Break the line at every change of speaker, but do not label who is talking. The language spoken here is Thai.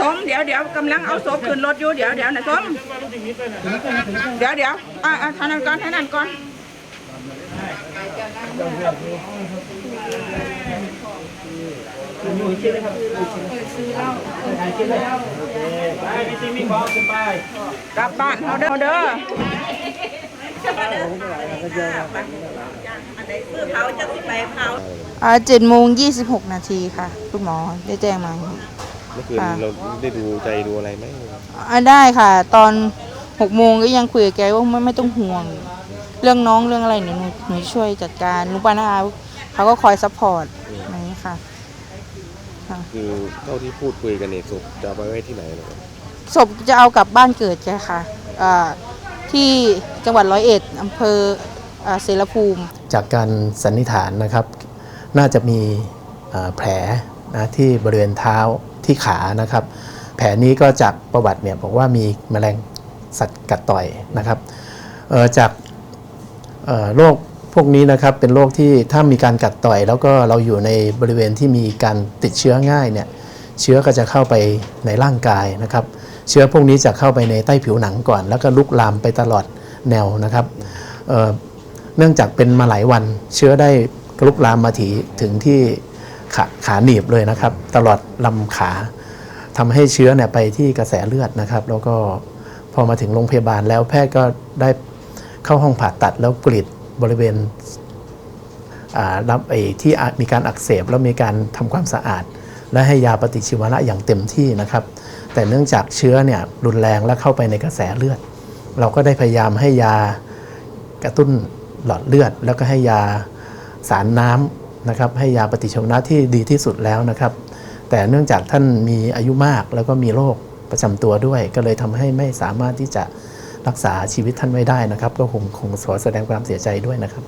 สมเดี๋ยวเดี๋ยวกำลังเอาศพขึ้นรถอยู่เดี๋ยวเดี๋ยวนะสมเดี๋ยวเดี๋ยวอ่าอ่าทานั้นก่อนทานั้นก่อน
มีจริงมีของขึ้นไป
กลับบ้านเขาเด้อเด้อ
อ่าเจ็ดโมงยี่สิบหกนาทีค่ะ คุณหมอได้แจ้งมา
เมื่อคืนเราได้ดูใจดูอะไรไหม
อ่าได้ค่ะ ตอนหกโมงก็ยังคุยกับแกว่าไม่ไม่ต้องห่วง เรื่องน้องเรื่องอะไรหนูหนูหนูช่วยจัดการลุงป้าน้าอาเขาก็คอยซัพพอร์ตอะไรอย่างนี้ค่ะ
คือเท่าที่พูดคุยกันเนี่ยศพจะเอาไปไว้ที่ไหนนะครับ
ศพจะเอากลับบ้านเกิดแกค่ะอ่าที่จังหวัดร้อยเอ็ดอำเภออ่าเสรภูมิ
จากการสันนิษฐานนะครับ น่าจะมีเอ่อแผลนะที่บริเวณเท้าที่ขานะครับ แผลนี้ก็จากประวัติเนี่ยบอกว่ามีแมลงสัตว์กัดต่อยนะครับเอ่อจากเอ่อ โรคพวกนี้นะครับเป็นโรคที่ถ้ามีการกัดต่อย แล้วก็เราอยู่ในบริเวณที่มีการติดเชื้อง่ายเนี่ยเชื้อก็จะเข้าไปในร่างกายนะครับ เชื้อพวกนี้จะเข้าไปในใต้ผิวหนังก่อน แล้วก็ลุกลามไปตลอดแนวนะครับเเนื่องจากเป็นมาหลายวัน เชื้อได้ลุกลามมาถีถึงที่ขาขาหนีบเลยนะครับ ตลอดลำขาทำให้เชื้อเนี่ยไปที่กระแสเลือดนะครับ แล้วก็พอมาถึงโรงพยาบาลแล้วแพทย์ก็ได้ เข้าห้องผ่าตัดแล้วกรีดบริเวณรับไอ้ที่มีการอักเสบแล้วมีการทำความสะอาด และให้ยาปฏิชีวนะอย่างเต็มที่นะครับ แต่เนื่องจากเชื้อเนี่ยรุนแรงและเข้าไปในกระแสเลือด เราก็ได้พยายามให้ยากระตุ้นหลอดเลือด แล้วก็ให้ยาสารน้ำนะครับให้ยาปฏิชีวนะที่ดีที่สุดแล้วนะครับ แต่เนื่องจากท่านมีอายุมากแล้วก็มีโรคประจำตัวด้วย ก็เลยทำให้ไม่สามารถที่จะ รักษาชีวิตท่านไม่ได้นะครับ ก็คงคงขอแสดงความเสียใจด้วยนะครับ